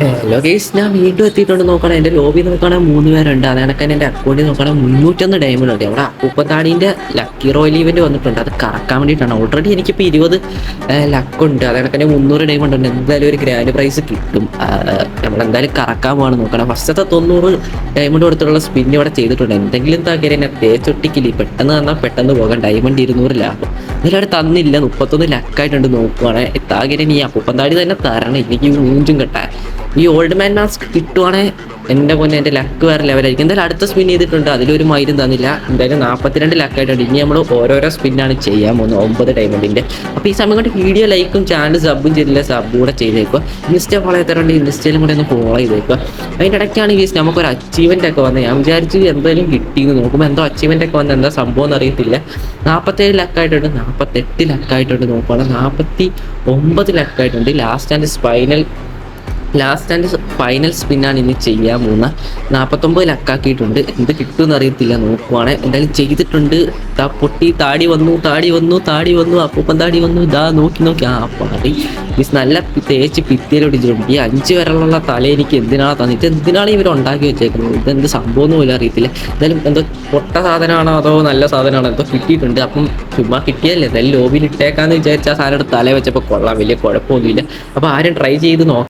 Hello guys ഞാൻ വീണ്ടും എത്തിയിട്ടുണ്ട്. നോക്കണം എന്റെ ലോബി നോക്കണം മൂന്ന് പേരുണ്ട്. അത് കണക്കാൻ എന്റെ അക്കൗണ്ടിൽ നോക്കണം. മുന്നൂറ്റൊന്ന് ഡയമണ്ട് ഉണ്ട് അവിടെ അപ്പൂപ്പത്താടിന്റെ ലക്കി റോയൽ ഇവന്റ് വന്നിട്ടുണ്ട്. അത് കറക്കാൻ വേണ്ടിയിട്ടാണ്. ഓൾറെഡി എനിക്കിപ്പോൾ ഇരുപത് ലക്കുണ്ട് അത് കണക്കിന് മുന്നൂറ് ഡയമണ്ട് ഉണ്ട്. എന്തായാലും ഒരു ഗ്രാൻഡ് പ്രൈസ് കിട്ടും. നമ്മളെന്തായാലും കറക്കാൻ പോകണം നോക്കണം. ഫസ്റ്റത്തെ തൊണ്ണൂറ് ഡയമണ്ട് കൊടുത്തുള്ള സ്പിൻ ഇവിടെ ചെയ്തിട്ടുണ്ട്. എന്തെങ്കിലും താക്കിയാൽ എന്നെ തേച്ചൊട്ടിക്കില്ല പെട്ടെന്ന് തന്നാൽ പെട്ടെന്ന് പോകാം. ഡയമണ്ട് ഇരുന്നൂറ് അവിടെ തന്നില്ല. മുപ്പത്തൊന്ന് ലക്കായിട്ടുണ്ട് നോക്കുവാണെ. താകിരൻ ഈ അപ്പൂപ്പന്താടി തന്നെ തരണം. എനിക്ക് ഊഞ്ചും കെട്ടാൻ. ഈ ഓൾഡ് മാൻ മാസ്ക് കിട്ടുവാണെങ്കിൽ എന്റെ പൊന്നെ എന്റെ ലക്ക് വേറെ ലെവലായിരിക്കും എന്തായാലും അടുത്ത സ്പിൻ ചെയ്തിട്ടുണ്ട്. അതിലൊരു മൈരും തന്നില്ല. എന്തായാലും നാൽപ്പത്തിരണ്ട് ലക്കായിട്ടുണ്ട് ഇനി നമ്മൾ ഓരോരോ സ്പിന്നാണ് ചെയ്യാൻ പോകുന്നത്. ഒമ്പത് ഡയമണ്ടിന്റെ അപ്പോൾ ഈ സമയം കൊണ്ട് വീഡിയോ ലൈക്കും ചാനൽ സബും ചെയ്തില്ല സബ് കൂടെ ചെയ്തേക്കുക ഇൻസ്റ്റ ഫോളോ ചെയ്തിട്ടുണ്ട് ഇൻസ്റ്റയിലും കൂടെ ഒന്ന് ഫോളോ ചെയ്തേക്കുക അതിന്റെ ഇടയ്ക്കാണ് ഈ നമുക്കൊരു അച്ചീവ്മെന്റ് ഒക്കെ വന്നത്. ഞാൻ വിചാരിച്ചു എന്തായാലും കിട്ടിയെന്ന് നോക്കുമ്പോൾ എന്തോ അച്ചീവ്മെന്റ് ഒക്കെ വന്ന് എന്താ സംഭവം എന്ന് അറിയത്തില്ല. നാൽപ്പത്തേഴ് ലക്കായിട്ടുണ്ട് നാൽപ്പത്തെട്ട് ലക്കായിട്ടുണ്ട് നോക്കുകയാണെങ്കിൽ നാൽപ്പത്തി ഒമ്പത് ലക്കായിട്ടുണ്ട് last and spinal last and final സ്പിന്നാണ് ഇനി ചെയ്യാൻ പോകുന്ന നാൽപ്പത്തൊമ്പത് ലക്കാക്കിയിട്ടുണ്ട് എന്ത് കിട്ടുമെന്ന് അറിയത്തില്ല. നോക്കുവാണ്. എന്തായാലും ചെയ്തിട്ടുണ്ട്. ദാ പൊട്ടി താടി വന്നു താടി വന്നു താടി വന്നു അപ്പൂപ്പൻ താടി വന്നു. ഇതാ നോക്കി നോക്കി. ആ പാടി മീൻസ് നല്ല തേച്ച് ഭിത്തിയിലൊടിച്ചിട്ടുണ്ട് ഈ അഞ്ച് വരലുള്ള തല എനിക്ക് എന്തിനാണ് തന്നിട്ട്? എന്തിനാണ് ഇവർ ഉണ്ടാക്കി വെച്ചേക്കുന്നത്? ഇതെന്ത് സംഭവം ഒന്നും പോലും അറിയത്തില്ല. എന്തായാലും എന്തോ പൊട്ട സാധനമാണോ അതോ നല്ല സാധനമാണോ എന്തോ കിട്ടിയിട്ടുണ്ട്. അപ്പം ചുമ്മാ കിട്ടിയല്ലേ എന്തായാലും ലോബിയിൽ ഇട്ടേക്കാന്ന് വിചാരിച്ച ആ സാധനം തല വെച്ചപ്പോൾ കൊള്ളാം. വലിയ കുഴപ്പമൊന്നുമില്ല. അപ്പോൾ ആരും ട്രൈ ചെയ്ത് നോക്കാം